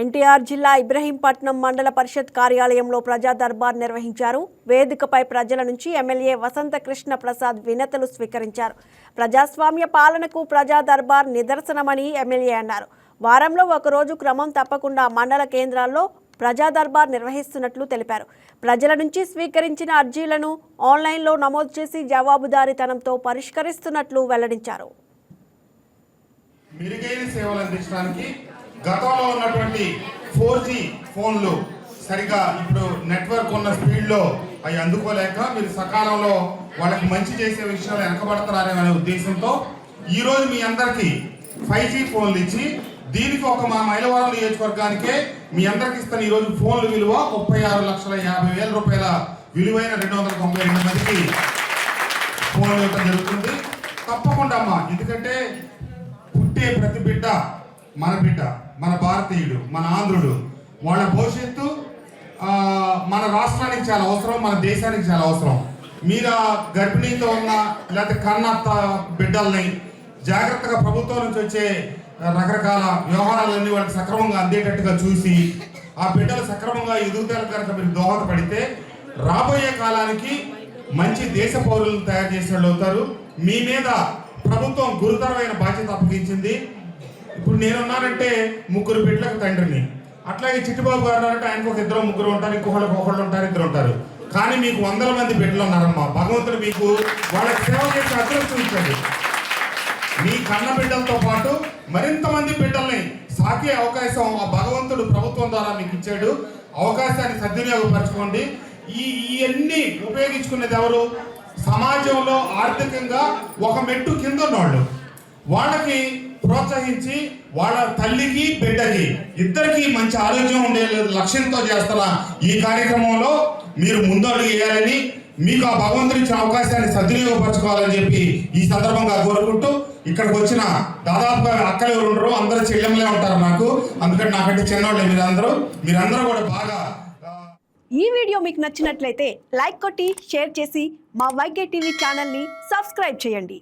ఎన్టీఆర్ జిల్లా ఇబ్రహీంపట్నం మండల పరిషత్ కార్యాలయంలో ప్రజా దర్బార్ నిర్వహించారు. వేదికపై ప్రజల నుంచి ఎమ్మెల్యే వసంత కృష్ణ ప్రసాద్ వినతులు స్వీకరించారు. ప్రజాస్వామ్య పాలనకు ప్రజా దర్బార్ నిదర్శనమని ఎమ్మెల్యే అన్నారు. వారంలో ఒకరోజు క్రమం తప్పకుండా మండల కేంద్రాల్లో ప్రజా దర్బార్ నిర్వహిస్తున్నట్లు తెలిపారు. ప్రజల నుంచి స్వీకరించిన అర్జీలను ఆన్లైన్లో నమోదు చేసి జవాబుదారీతనంతో పరిష్కరిస్తున్నట్లు వెల్లడించారు. మెరుగైన సేవలు అందించడానికి గతంలో ఉన్నటువంటి ఫోర్ జీ ఫోన్లు సరిగా ఇప్పుడు నెట్వర్క్ ఉన్న స్పీడ్లో అవి అందుకోలేక మీరు సకాలంలో వాళ్ళకి మంచి చేసే విషయాలు వెనకబడుతున్నారనే ఉద్దేశంతో ఈరోజు మీ అందరికీ ఫైవ్ జీ ఫోన్లు ఇచ్చి దీనికి ఒక మా మైలవరం నియోజకవర్గానికే మీ అందరికి ఇస్తున్న ఈరోజు ఫోన్ల విలువ ముప్పై ఆరు లక్షల యాభై వేల రూపాయల విలువైన రెండు వందల తొంభై రెండు మందికి ఫోన్లు ఇవ్వడం జరుగుతుంది. తప్పకుండా అమ్మా ఎందుకంటే పుట్టే ప్రతి బిడ్డ మన బిడ్డ మన భారతీయుడు మన ఆంధ్రుడు వాళ్ళ భవిష్యత్తు మన రాష్ట్రానికి చాలా అవసరం మన దేశానికి చాలా అవసరం. మీరు ఆ గర్భిణీతో ఉన్న లేకపోతే కన్న బిడ్డల్ని జాగ్రత్తగా ప్రభుత్వం నుంచి వచ్చే రకరకాల వ్యవహారాలన్నీ వాళ్ళకి సక్రమంగా అందేటట్టుగా చూసి ఆ బిడ్డలు సక్రమంగా ఎదుగుదల కనుక మీరు దోహదపడితే రాబోయే కాలానికి మంచి దేశ పౌరులను తయారు చేసే అవుతారు. మీ మీద ప్రభుత్వం గురుతరమైన బాధ్యత అప్పగించింది. ఇప్పుడు నేనున్నానంటే ముగ్గురు బిడ్డలకు తండ్రిని. అట్లాగే చిట్టుబాబు గారు అంటే ఆయనకు ఒక ఇద్దరు ముగ్గురు ఉంటారు ఇంకొకళ్ళకి ఒకళ్ళు ఉంటారు ఇద్దరు ఉంటారు. కానీ మీకు వందల మంది బిడ్డలు ఉన్నారమ్మా. భగవంతుడు మీకు వాళ్ళకి సేవ చేసి అదృష్టం ఇచ్చాడు. మీ కన్న బిడ్డలతో పాటు మరింత మంది బిడ్డల్ని సాకే అవకాశం ఆ భగవంతుడు ప్రభుత్వం ద్వారా మీకు ఇచ్చాడు. అవకాశాన్ని సద్వినియోగపరచుకోండి. ఈ ఇవన్నీ ఉపయోగించుకునేది ఎవరు? సమాజంలో ఆర్థికంగా ఒక మెట్టు కింద ఉన్నవాళ్ళు. వాళ్ళకి ప్రోత్సహించి వాళ్ళ తల్లికి బిడ్డకి ఇద్దరికి మంచి ఆరోగ్యం ఉండే లక్ష్యంతో చేస్తున్న ఈ కార్యక్రమంలో మీరు ముందడుగు వేయాలని మీకు ఆ భగవంతుని ఇచ్చిన అవకాశాన్ని సద్వినియోగపరచుకోవాలని చెప్పి ఈ సందర్భంగా కోరుకుంటూ ఇక్కడికి వచ్చిన దాదాపుగా అక్కలు ఎవరు ఉండరు అందరూ చెల్లెమ్మలే ఉంటారు నాకు అందుకని నాకంటే చిన్నవాళ్ళే మీరందరూ. మీరందరూ కూడా బాగా ఈ వీడియో మీకు నచ్చినట్లయితే లైక్ కొట్టి షేర్ చేసి మా వైకే టీవీ ఛానల్ని సబ్స్క్రైబ్ చేయండి.